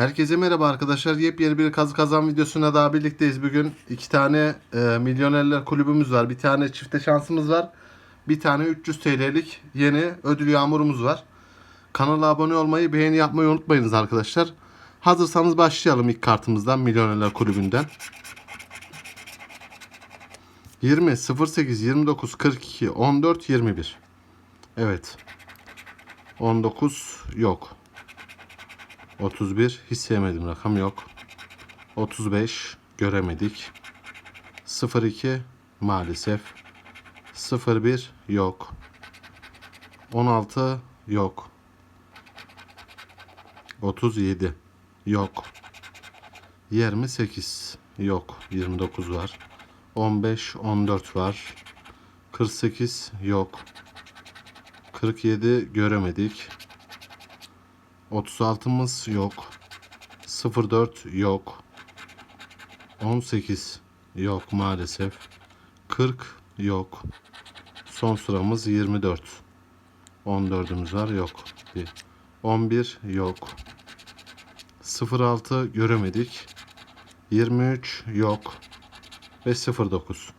Herkese merhaba arkadaşlar. Yepyeni bir kazı kazan videosuna daha birlikteyiz. Bugün iki tane e, milyonerler kulübümüz var. Bir tane çifte şansımız var. Bir tane 300 TL'lik yeni ödül yağmurumuz var. Kanala abone olmayı, beğeni yapmayı unutmayınız arkadaşlar. Hazırsanız başlayalım ilk kartımızdan milyonerler kulübünden. 20, 08, 29, 42, 14, 21. Evet. 19 yok. 31 hiç sevmedim rakam yok. 35 göremedik. 02 maalesef. 01 yok. 16 yok. 37 yok. 28 yok. 29 var. 15 14 var. 48 yok. 47 göremedik. 36'mız yok. 04 yok. 18 yok maalesef. 40 yok. Son sıramız 24. 14'ümüz var yok. Bir. 11 yok. 06 göremedik. 23 yok. Ve 09.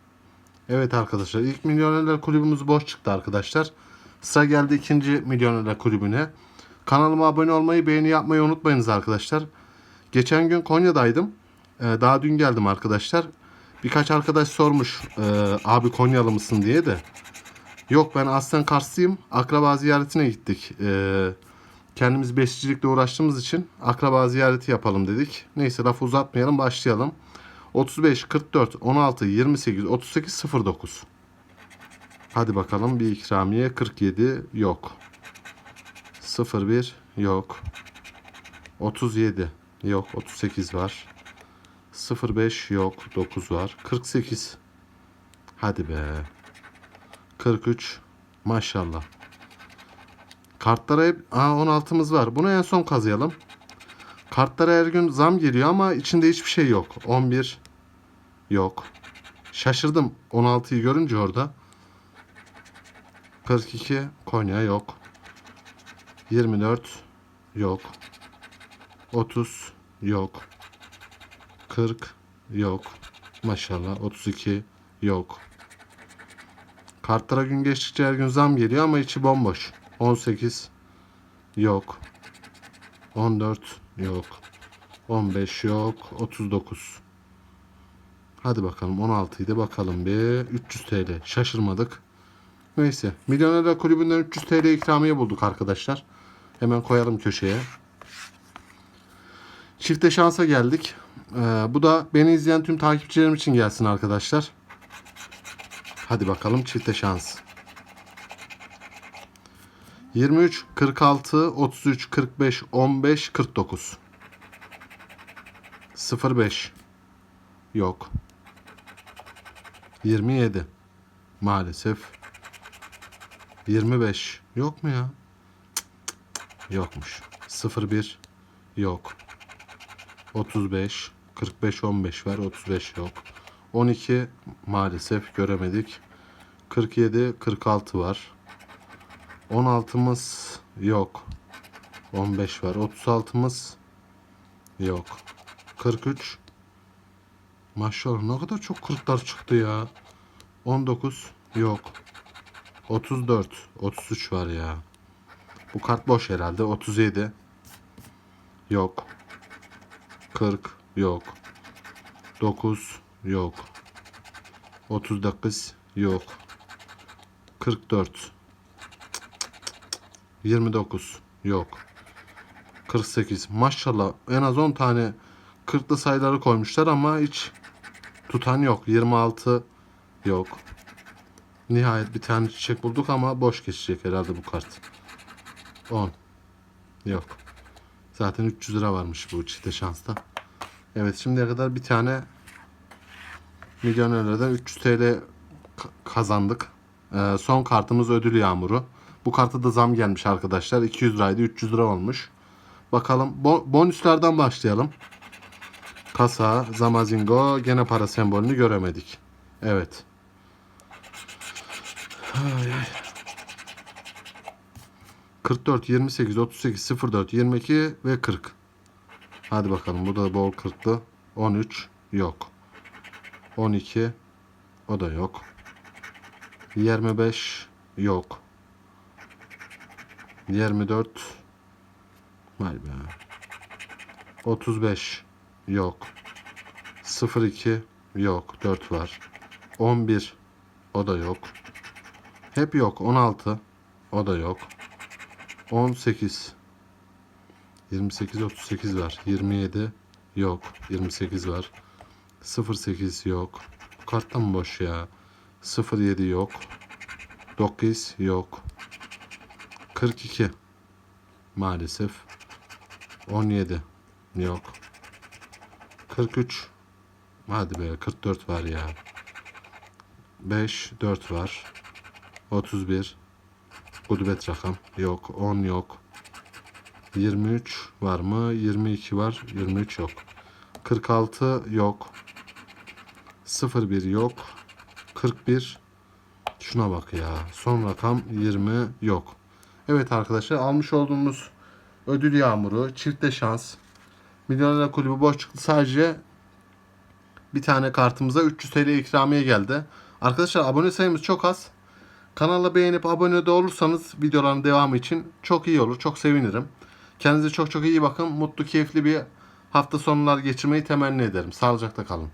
Evet arkadaşlar ilk milyonerler kulübümüz boş çıktı arkadaşlar. Sıra geldi ikinci milyonerler kulübüne. Kanalıma abone olmayı, beğeni yapmayı unutmayınız arkadaşlar. Geçen gün Konya'daydım. Ee, daha dün geldim arkadaşlar. Birkaç arkadaş sormuş e, abi Konyalı mısın diye de. Yok ben aslen Karslıyım. Akraba ziyaretine gittik. Ee, kendimiz besicilikle uğraştığımız için akraba ziyareti yapalım dedik. Neyse lafı uzatmayalım başlayalım. 35, 44, 16, 28, 38, 09. Hadi bakalım bir ikramiye 47 yok. 01 yok. 37 yok. 38 var. 05 yok. 9 var. 48. Hadi be. 43 maşallah. Kartlara hep Aa, 16'mız var. Bunu en son kazıyalım. Kartlara her gün zam geliyor ama içinde hiçbir şey yok. 11 yok. Şaşırdım 16'yı görünce orada. 42 Konya yok. 24 yok. 30 yok. 40 yok. Maşallah 32 yok. Kartlara gün geçtikçe her gün zam geliyor ama içi bomboş. 18 yok. 14 yok. 15 yok. 39. Hadi bakalım 16'ydı bakalım bir 300 TL. Şaşırmadık. Neyse. Milyonerler kulübünden 300 TL ikramiye bulduk arkadaşlar. Hemen koyalım köşeye. Çifte şansa geldik. Ee, bu da beni izleyen tüm takipçilerim için gelsin arkadaşlar. Hadi bakalım çifte şans. 23, 46, 33, 45, 15, 49. 05. Yok. 27. Maalesef. 25. Yok mu ya? Yokmuş. 01. Yok. 35. 45 15 var. 35 yok. 12 maalesef göremedik. 47 46 var. 16'mız yok. 15 var. 36'mız yok. 43 Maşallah ne kadar çok 40'lar çıktı ya. 19 yok. 34 33 var ya. Bu kart boş herhalde. 37 yok. 40 yok. 9 yok. 39 yok. 44 29 yok. 48 maşallah en az 10 tane 40'lı sayıları koymuşlar ama hiç tutan yok. 26 yok. Nihayet bir tane çiçek bulduk ama boş geçecek herhalde bu kart. 10 yok. Zaten 300 lira varmış bu çifte şansta. Evet şimdiye kadar bir tane milyonerlerden 300 TL ka- kazandık. Ee, son kartımız ödül yağmuru. Bu karta da zam gelmiş arkadaşlar. 200 liraydı 300 lira olmuş. Bakalım bo- bonuslardan başlayalım. Kasa, Zamazingo gene para sembolünü göremedik. Evet. Ay, ay. 44, 28, 38, 04, 22 ve 40. Hadi bakalım bu da bol kırklı. 13 yok. 12 o da yok. 25 yok. 24 Vay be. 35 yok. 02 yok. 4 var. 11 o da yok. Hep yok. 16 o da yok. 18 28 38 var. 27 yok. 28 var. 08 yok. Kartta mı boş ya? 07 yok. 9 yok. 42 maalesef. 17 yok. 43 hadi be 44 var ya. 5 4 var. 31 Gudubet rakam yok. 10 yok. 23 var mı? 22 var. 23 yok. 46 yok. 01 yok. 41 şuna bak ya. Son rakam 20 yok. Evet arkadaşlar almış olduğumuz ödül yağmuru, çifte şans, Milyoner Kulübü boş çıktı. Sadece bir tane kartımıza 300 TL ikramiye geldi. Arkadaşlar abone sayımız çok az. Kanala beğenip abone de olursanız videoların devamı için çok iyi olur. Çok sevinirim. Kendinize çok çok iyi bakın. Mutlu, keyifli bir hafta sonlar geçirmeyi temenni ederim. Sağlıcakla kalın.